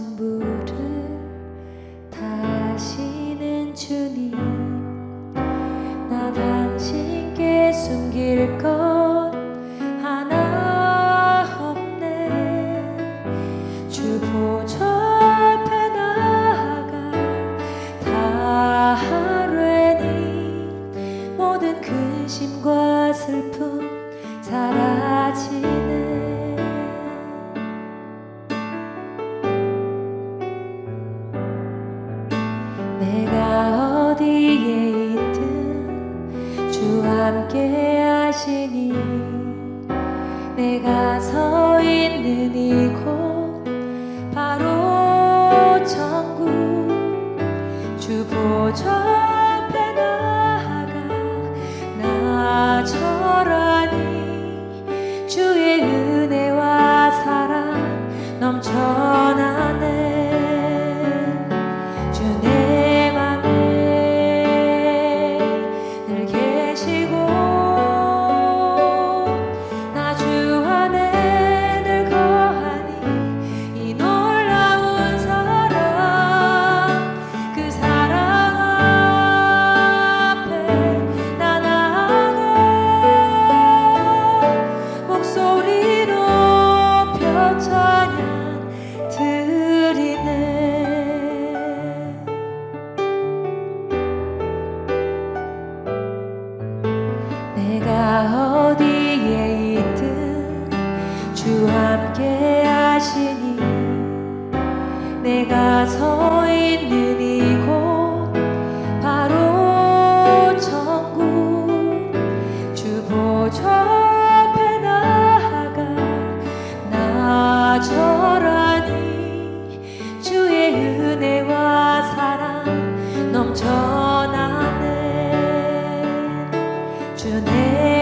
전부를 다시는 주님 나 당신께 숨길 것 내가 어디에 있든 주 함께 하시니 내가 서 있는 이곳 바로 천국 주 보좌 함께 하시니 내가 서 있는 이곳 바로 천국. 주 보좌 앞에 나아가 나절하니 주의 은혜와 사랑 넘쳐나네. 주내